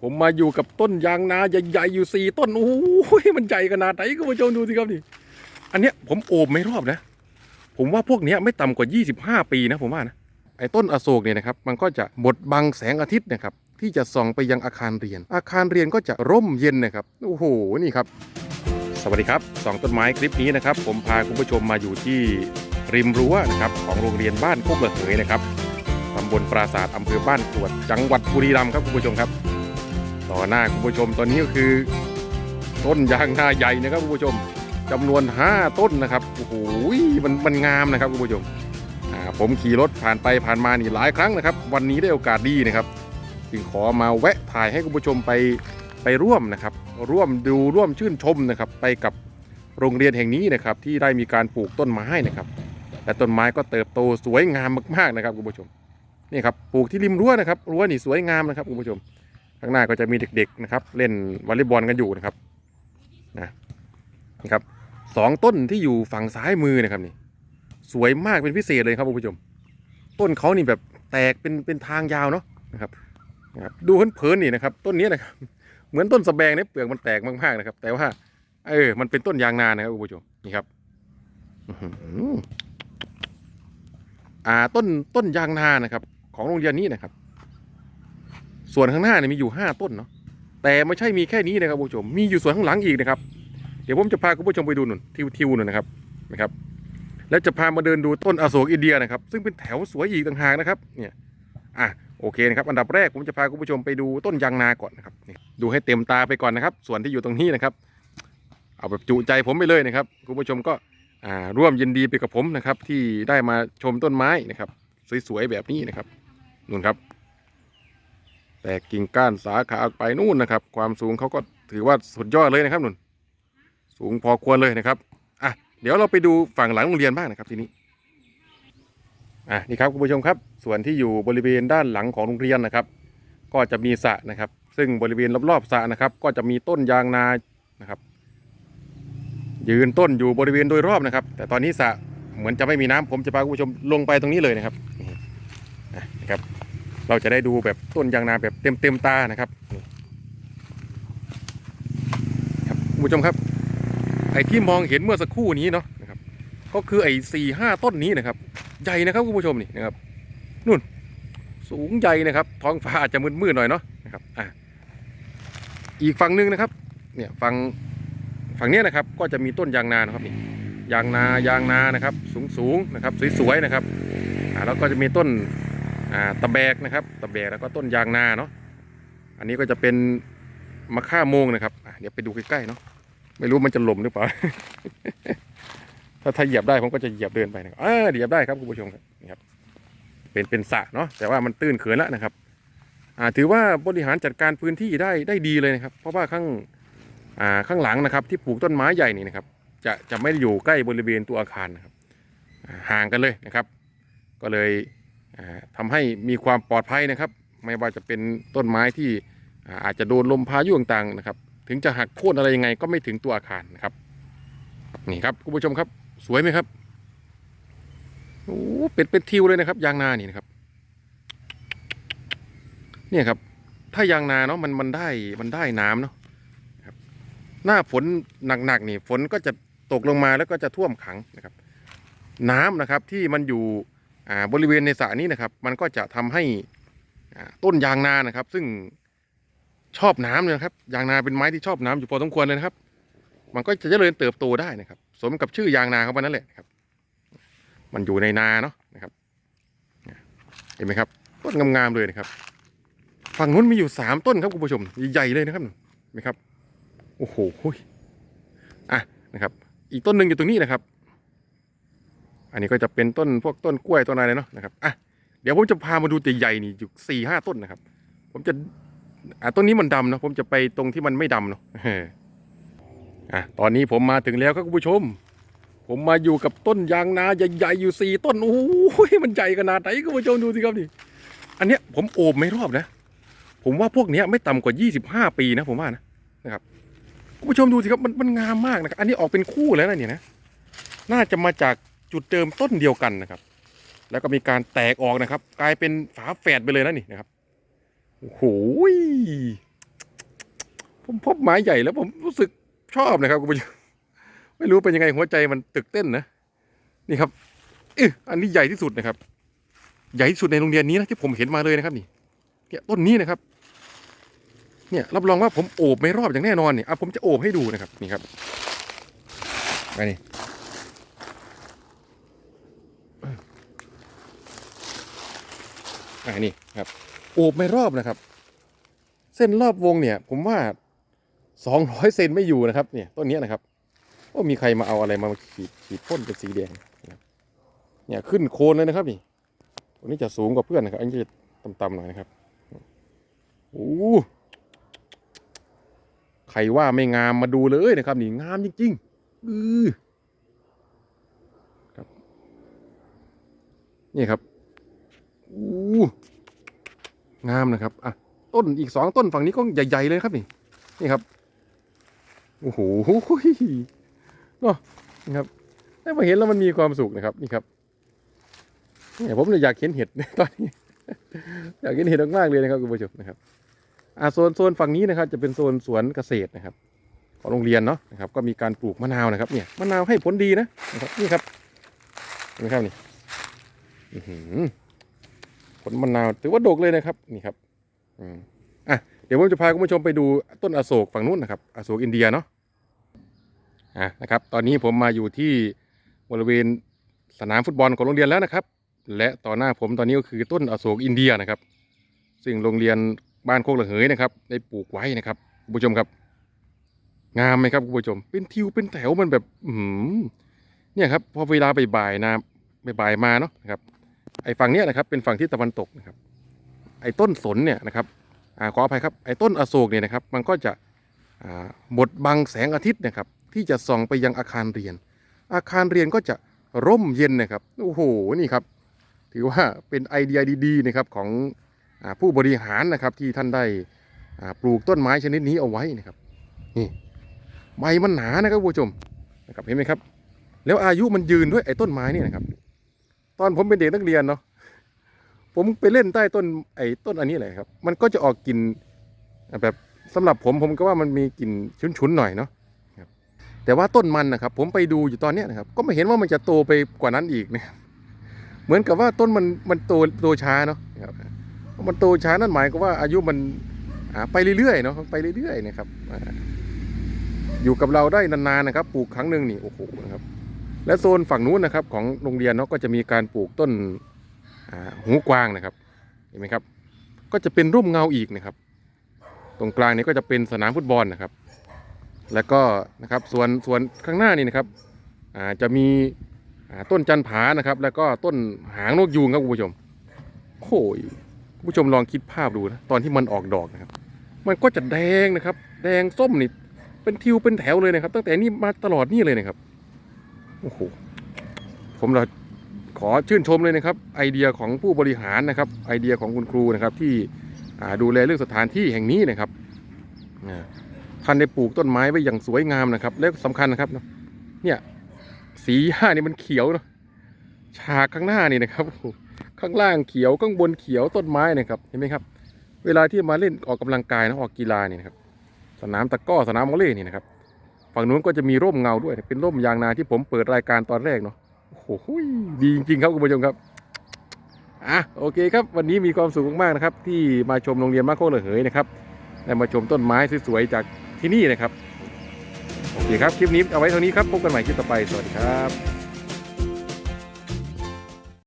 ผมมาอยู่กับต้นยางนาใหญ่ๆอยู่สี่ต้นโอ้ยมันใหญ่ขนาดไหนคุณผู้ชมดูสิครับนี่อันเนี้ยผมโอบไม่รอบนะ ผมว่าพวกเนี้ยไม่ต่ำกว่า 25 ปีนะผมว่านะไอ้ต้นอโศกเนี่ยนะครับมันก็จะบดบังแสงอาทิตย์นะครับที่จะส่องไปยังอาคารเรียน อาคารเรียนก็จะร่มเย็นนะครับโอ้โหนี่ครับ สวัสดีครับสองต้นไม้คลิปนี้นะครับ ผมพาคุณผู้ชมมาอยู่ที่ริมรั้วนะครับของโรงเรียนบ้านโคกระเหยนะครับตำบลปราสาทอำเภอบ้านกรวด จังหวัดบุรีรัมย์ครับคุณผู้ชมครับ ต่อหน้าคุณผู้ชมตอนนี้ก็คือ ต้นยางนาใหญ่นะครับคุณผู้ชมจำนวน 5 ต้นนะครับโอ้โหมันมันงามนะครับคุณผู้ชมผมขี่รถผ่านไปผ่านมานี่หลายครั้งนะครับ วันนี้ได้โอกาสดีนะครับ จึงขอมาแวะถ่ายให้คุณผู้ชมไปไปร่วมนะครับ ร่วมดูร่วมชื่นชมนะครับ ไปกับโรงเรียนแห่งนี้นะครับ ที่ได้มีการปลูกต้นไม้นะครับ และต้นไม้ก็เติบโตสวยงามมากๆนะครับคุณผู้ชมนี่ครับปลูกที่ริมรั้วนะครับรั้วนี่สวยงามนะครับคุณผู้ชม ข้างหน้าก็จะมีเด็กๆนะครับ เล่นวอลเลย์บอลกันอยู่นะครับนะครับสองต้นที่อยู่ฝั่งซ้ายมือนะครับนี่ สวยมากเป็นพิเศษเลยครับคุณผู้ชม ต้นเขานี่แบบแตกเป็นเป็นทางยาวเนาะนะครับนะครับดูเพลินๆนี่นะครับ ต้นนี้นะครับ เหมือนต้นสะแบงเนี่ยเปลือกมันแตกมากๆนะครับ แต่ว่า เออ มันเป็นต้นยางนานะครับคุณผู้ชมนี่ครับอ่าต้นต้นยางนานะครับ ของโรงเรียนนี้นะครับ ส่วนข้างหน้าเนี่ยมีอยู่5ต้นเนาะแต่ไม่ใช่มีแค่นี้นะครับคุณผู้ชม มีอยู่ส่วนข้างหลังอีกนะครับ เดี๋ยวผมจะพาคุณผู้ชมไปดูหนุนทิวทิวหนุนนะครับนะครับ แล้วจะพามาเดินดูต้นอโศกอินเดียนะครับ ซึ่งเป็นแถวสวยอีกต่างหากนะครับ เนี่ยอะโอเคนะครับ อันดับแรกผมจะพาคุณผู้ชมไปดูต้นยางนาก่อนนะครับดูให้เต็มตาไปก่อนนะครับ ส่วนที่อยู่ตรงนี้นะครับ เอาแบบจุใจผมไปเลยนะครับคุณผู้ชมก็อ่าร่วมยินดีไปกับผมนะครับ ที่ได้มาชมต้นไม้นะครับ สวยๆแบบนี้นะครับนู่นครับ แต่กิ่งก้านสาขาออกไปนู่นนะครับ ความสูงเขาก็ถือว่าสุดยอดเลยนะครับนุ่น สูงพอควรเลยนะครับอะเดี๋ยวเราไปดูฝั่งหลังโรงเรียนบ้างนะครับทีนี้อะนี่ครับคุณผู้ชมครับ ส่วนที่อยู่บริเวณด้านหลังของโรงเรียนนะครับ ก็จะมีสระนะครับ ซึ่งบริเวณรอบๆสระนะครับ ก็จะมีต้นยางนานะครับ ยืนต้นอยู่บริเวณโดยรอบนะครับ แต่ตอนนี้สระเหมือนจะไม่มีน้ำผมจะพาคุณผู้ชมลงไปตรงนี้เลยนะครับนี่นะครับ เราจะได้ดูแบบต้นยางนาแบบเต็มเต็มตานะครับครับคุณผู้ชมครับ ไอ้ที่มองเห็นเมื่อสักครู่นี้เนาะนะครับ ก็คือไอ้สี่ห้าต้นนี้นะครับ ใหญ่นะครับคุณผู้ชมนี่นะครับนู่นสูงใหญ่นะครับ ท้องฟ้าอาจจะมืดๆหน่อยเนาะนะครับอะอีกฝั่งหนึ่งนะครับ เนี่ยฝั่งฝั่งเนี้ยนะครับ ก็จะมีต้นยางนานะครับนี่ยางนายางนานะครับ สูงๆนะครับ สวยๆนะครับอ่าแล้วก็จะมีต้น ตะแบกนะครับ ตะแบกแล้วก็ต้นยางนาเนาะอันนี้ก็จะเป็นมะข่าโมงนะครับเดี๋ยวไปดูใกล้ๆเนาะไม่รู้มันจะหล่มหรือเปล่า ถ้าถ้าเหยียบได้ผมก็จะเหยียบเดินไปนะครับอ่าเหยียบได้ครับคุณผู้ชมครับนี่ครับเป็นเป็นสะเนาะแต่ว่ามันตื้นเขินแล้วนะครับอ่าถือว่าบริหารจัดการพื้นที่ได้ได้ดีเลยนะครับ เพราะว่าข้างอ่าข้างหลังนะครับ ที่ปลูกต้นไม้ใหญ่นี่นะครับ จะจะไม่อยู่ใกล้บริเวณตัวอาคารนะครับห่างกันเลยนะครับ ก็เลย อ่าทำให้มีความปลอดภัยนะครับ ไม่ว่าจะเป็นต้นไม้ที่อาจจะโดนลมพายุต่างๆนะครับ ถึงจะหักโค่นอะไรยังไงก็ไม่ถึงตัวอาคารนะครับนี่ครับคุณผู้ชมครับสวยไหมครับโอ้เป็นเป็นทิวเลยนะครับ ยางนานี่นะครับ เนี่ยครับ ถ้ายางนาเนาะมันมันได้มันได้น้ำเนาะครับ หน้าฝนหนักๆนี่ฝนก็จะตกลงมาแล้วก็จะท่วมขังนะครับ น้ำนะครับที่มันอยู่ บริเวณในสระนี้นะครับ มันก็จะทำให้ต้นยางนานะครับ ซึ่งชอบน้ำเลยนะครับ ยางนาเป็นไม้ที่ชอบน้ำอยู่พอสมควรเลยนะครับ มันก็จะเจริญเติบโตได้นะครับ สมกับชื่อยางนาเขาไปนั่นแหละนะครับ มันอยู่ในนาเนาะนะครับเห็นไหมครับต้นงามๆเลยนะครับ ฝั่งนู้นมีอยู่สามต้นครับคุณผู้ชมใหญ่ๆเลยนะครับเห็นไหมครับโอ้โหอะนะครับ อีกต้นหนึ่งอยู่ตรงนี้นะครับ อันนี้ก็จะเป็นต้นพวกต้นกล้วยต้นอะไรเนาะนะครับอะเดี๋ยวผมจะพามาดูตัวใหญ่นี่อยู่สี่ห้าต้นนะครับ ผมจะอะต้นนี้มันดำเนาะผมจะไปตรงที่มันไม่ดำเนาะอะตอนนี้ผมมาถึงแล้วครับคุณผู้ชม ผมมาอยู่กับต้นยางนาใหญ่ๆอยู่สี่ต้นโอ้ยมันใหญ่ขนาดไหนคุณผู้ชมดูสิครับนี่อันเนี้ยผมโอบไม่รอบนะ ผมว่าพวกเนี้ยไม่ต่ำกว่ายี่สิบห้าปีนะผมว่านะนะครับคุณผู้ชมดูสิครับมันมันงามมากนะครับอันนี้ออกเป็นคู่แล้วนะเนี่ยนะน่าจะมาจาก จุดเดิมต้นเดียวกันนะครับ แล้วก็มีการแตกออกนะครับ กลายเป็นฝาแฝดไปเลยนะนี่นะครับโอ้โหผมพบไม้ใหญ่แล้วผมรู้สึกชอบนะครับคุณผู้ชมไม่รู้เป็นยังไงหัวใจมันตึกเต้นนะนี่ครับเอออันนี้ใหญ่ที่สุดนะครับ ใหญ่ที่สุดในโรงเรียนนี้นะที่ผมเห็นมาเลยนะครับนี่เนี่ยต้นนี้นะครับ เนี่ยรับรองว่าผมโอบไม่รอบอย่างแน่นอนเนี่ยอะผมจะโอบให้ดูนะครับ นี่ครับไปนี่ อ่านี่ครับโอบไม่รอบนะครับ เส้นรอบวงเนี่ย ผมว่าสองร้อยเซนไม่อยู่นะครับ เนี่ยต้นนี้นะครับโอ้มีใครมาเอาอะไรมาขีดขีดพ่นเป็นสีแดงเนี่ยขึ้นโคนเลยนะครับนี่ตัวนี้จะสูงกว่าเพื่อนนะครับ อันนี้จะต่ำๆหน่อยนะครับโอ้ใครว่าไม่งามมาดูเลยนะครับ นี่งามจริงๆอือครับ นี่ครับ อู้งามนะครับอะต้นอีกสองต้นฝั่งนี้ก็ใหญ่ๆเลยครับนี่นี่ครับโอ้โหเนาะนี่ครับได้มาเห็นแล้วมันมีความสุขนะครับนี่ครับเนี่ยผมเลยอยากเห็นเห็ดตอนนี้อยากเห็นเห็ดมากๆเลยนะครับคุณผู้ชมนะครับอ่าโซนโซนฝั่งนี้นะครับ จะเป็นโซนสวนเกษตรนะครับ ของโรงเรียนเนาะนะครับ ก็มีการปลูกมะนาวนะครับ เนี่ยมะนาวให้ผลดีนะนะครับนี่ครับเห็นไหมครับนี่อือหือ ลมะนาวถือว่าดกเลยนะครับนี่ครับอืมอะเดี๋ยวผมจะพาคุณผู้ชมไปดูต้นอโศกฝั่งนู้นนะครับอโศกอินเดียเนาะอะนะครับ ตอนนี้ผมมาอยู่ที่บริเวณสนามฟุตบอลของโรงเรียนแล้วนะครับ และต่อหน้าผมตอนนี้ก็คือต้นอโศกอินเดียนะครับ ซึ่งโรงเรียนบ้านโคกระเหยนะครับ ได้ปลูกไว้นะครับคุณผู้ชมครับ งามไหมครับคุณผู้ชม เป็นทิวเป็นแถวมันแบบ อือหือเนี่ยครับพอเวลาบ่ายๆนะบ่ายๆมาเนาะนะครับ ไอ้ฝั่งเนี้ยนะครับเป็นฝั่งที่ตะวันตกนะครับ ไอ้ต้นสนเนี่ยนะครับอขออภัยครับไอ้ต้นอโศกเนี่ยนะครับ มันก็จะบดบังแสงอาทิตย์นะครับ ที่จะส่องไปยังอาคารเรียน อาคารเรียนก็จะร่มเย็นนะครับโอ้โหนี่ครับ ถือว่าเป็นไอเดียดีๆนะครับของอผู้บริหารนะครับที่ท่านได้ปลูกต้นไม้ชนิดนี้เอาไว้นะครับนี่ใบมันหนานะครับคุณผู้ชมนะครับเห็นไหมครับ แล้วอายุมันยืนด้วยไอ้ต้นไม้นี่นะครับ ตอนผมเป็นเด็กนักเรียนเนาะผมไปเล่นใต้ต้นไอ้ต้นอันนี้แหละครับ มันก็จะออกกลิ่นแบบสำหรับผมผมก็ว่ามันมีกลิ่นฉุนๆหน่อยเนาะแต่ว่าต้นมันนะครับ ผมไปดูอยู่ตอนเนี้นะครับ ก็ไม่เห็นว่ามันจะโตไปกว่านั้นอีกนะครับเหมือนกับว่าต้นมันมันโตโตช้าเนาะครับมันโตช้านั่นหมายก็ว่าอายุมันไปเรื่อยๆเนาะไปเรื่อยๆนะครับอ่าอยู่กับเราได้นานๆนะครับ ปลูกครั้งหนึ่งนี่โอ้โหนะครับ และโซนฝั่งนู้นนะครับของโรงเรียนเนาะก็จะมีการปลูกต้นหูกวางนะครับเห็นไหมครับ ก็จะเป็นร่มเงาอีกนะครับ ตรงกลางนี้ก็จะเป็นสนามฟุตบอลนะครับ แล้วก็นะครับส่วนส่วนข้างหน้านี่นะครับจะมีต้นจันผานะครับ แล้วก็ต้นหางนกยูงครับคุณผู้ชมโอ้ยคุณผู้ชมลองคิดภาพดูนะตอนที่มันออกดอกนะครับ มันก็จะแดงนะครับ แดงส้มนี่เป็นทิวเป็นแถวเลยนะครับ ตั้งแต่นี่มาตลอดนี่เลยนะครับ โอ้โหผมเราขอชื่นชมเลยนะครับ ไอเดียของผู้บริหารนะครับ ไอเดียของคุณครูนะครับ ที่ดูแลเรื่องสถานที่แห่งนี้นะครับท่านได้ปลูกต้นไม้ไว้อย่างสวยงามนะครับ และสำคัญนะครับเนี่ยสีหญ้านี่มันเขียวเนาะฉากข้างหน้านี่นะครับ ข้างล่างเขียวข้างบนเขียวต้นไม้นะครับเห็นไหมครับ เวลาที่มาเล่นออกกำลังกายนะออกกีฬานี่นะครับ สนามตะก้อสนามวอลเลย์นี่นะครับ ฝั่งนู้นก็จะมีร่มเงาด้วย เป็นร่มยางนาที่ผมเปิดรายการตอนแรกเนาะโอ้โหดีจริงๆครับคุณผู้ชมครับอะโอเคครับ วันนี้มีความสุขมากๆนะครับ ที่มาชมโรงเรียนมาโคระเหยนะครับได้มาชมต้นไม้สวยๆจากที่นี่นะครับโอเคครับคลิปนี้เอาไว้เท่านี้ครับพบกันใหม่คลิปต่อไปสวัสดีครับ